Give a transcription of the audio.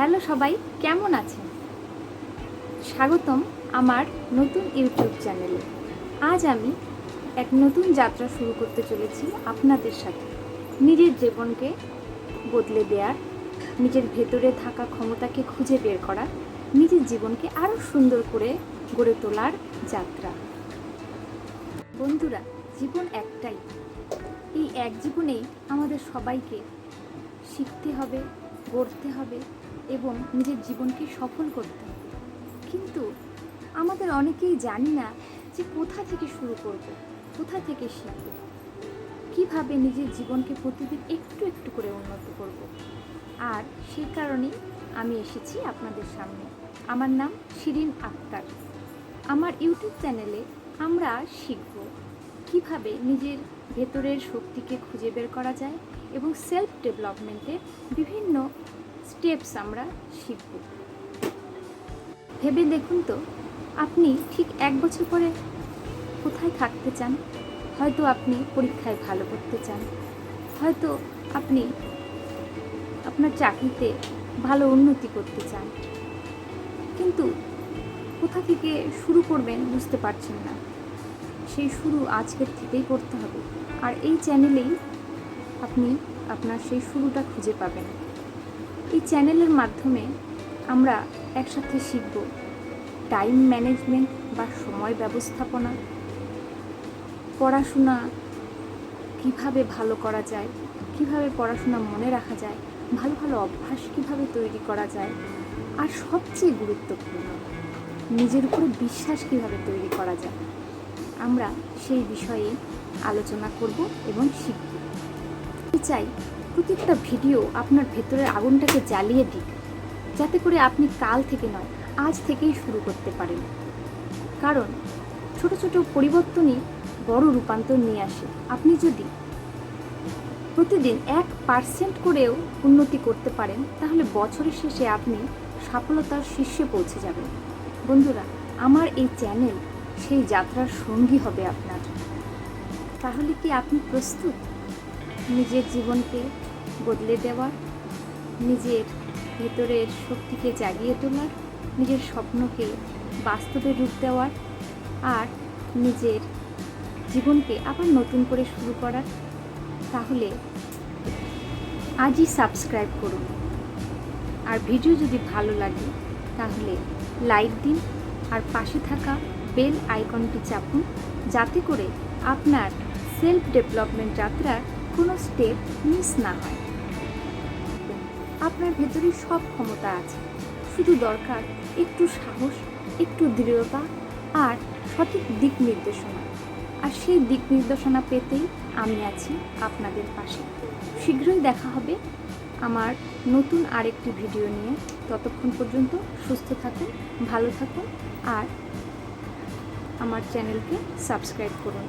Hello সবাই, কেমন আছেন? স্বাগতম আমার নতুন ইউটিউব চ্যানেলে। আজ আমি এক নতুন যাত্রা শুরু করতে চলেছি আপনাদের সাথে। নিজের জীবনকে বদলে দেওয়ার নিজের ভেতরে থাকা ক্ষমতাকে খুঁজে বের করা নিজের জীবনকে আরও সুন্দর করে গড়ে তোলার যাত্রা। বন্ধুরা, জীবন একটাই। এই এক জীবনেই আমাদের সবাইকে শিখতে হবে, গড়তে হবে এবং নিজের জীবনকে সফল করতে। হবে কিন্তু আমাদের অনেকেই জানি না যে কোথা থেকে শুরু করব, কোথা থেকে শিখব। কীভাবে নিজের জীবনকে প্রতিদিন একটু একটু করে উন্নত করব। আর সেই কারণেই আমি এসেছি আপনাদের সামনে। আমার নাম শিরিন আক্তার। আমার ইউটিউব চ্যানেলে আমরা শিখব কীভাবে নিজের ভেতরের শক্তিকে খুঁজে বের করা যায় এবং সেলফ ডেভেলপমেন্টের বিভিন্ন স্টেপস আমরা শিখব। ভেবে দেখুন তো, আপনি ঠিক এক বছর পরে কোথায় থাকতে চান? হয়তো আপনি পরীক্ষায় ভালো করতে চান। হয়তো আপনি আপনার চাকরিতে ভালো উন্নতি করতে চান। কিন্তু কোথা থেকে শুরু করবেন বুঝতে পারছেন না। সেই শুরু আজকের থেকেই করতে হবে। আর এই চ্যানেলেই আপনি আপনার সেই শুরুটা খুঁজে পাবেন। এই চ্যানেলের মাধ্যমে আমরা একসাথে শিখব টাইম ম্যানেজমেন্ট বা সময় ব্যবস্থাপনা, পড়াশোনা কীভাবে ভালো করা যায়, কীভাবে পড়াশোনা মনে রাখা যায়, ভালো ভালো অভ্যাস কীভাবে তৈরি করা যায়, আর সবচেয়ে গুরুত্বপূর্ণ, নিজের উপরে বিশ্বাস কীভাবে তৈরি করা যায়, আমরা সেই বিষয়ে আলোচনা করব এবং শিখব। চাই প্রত্যেকটা ভিডিও আপনার ভেতরের আগুনটাকে জ্বালিয়ে দিক, যাতে করে আপনি কাল থেকে নয়, আজ থেকেই শুরু করতে পারেন। কারণ ছোট ছোট পরিবর্তনই বড় রূপান্তর নিয়ে আসে। আপনি যদি প্রতিদিন এক পার্সেন্ট করেও উন্নতি করতে পারেন, তাহলে বছরের শেষে আপনি সফলতার শীর্ষে পৌঁছে যাবেন। বন্ধুরা, আমার এই চ্যানেল সেই যাত্রার সঙ্গী হবে আপনার। তাহলে কি আপনি প্রস্তুত? নিজের জীবনকে বদলে দেওয়ার নিজের ভেতরের শক্তিকে জাগিয়ে তোলার নিজের স্বপ্নকে বাস্তবে রূপ দেওয়ার আর নিজের জীবনকে আবার নতুন করে শুরু করার তাহলে আজই সাবস্ক্রাইব করুন। আর ভিডিও যদি ভালো লাগে, তাহলে লাইক দিন আর পাশে থাকা বেল আইকনটি চাপুন, যাতে করে আপনার সেলফ ডেভেলপমেন্ট যাত্রার কোনো স্টেপ মিস না হয়। আপনার ভেতরে সব ক্ষমতা আছে। শুধু দরকার একটু সাহস, একটু দৃঢ়তা আর সঠিক দিক নির্দেশনা। আর সেই দিক নির্দেশনা পেতেই আমি আছি আপনাদের পাশে। শীঘ্রই দেখা হবে আমার নতুন আরেকটি ভিডিও নিয়ে। ততক্ষণ পর্যন্ত সুস্থ থাকুন, ভালো থাকুন আর আমার চ্যানেলকে সাবস্ক্রাইব করুন।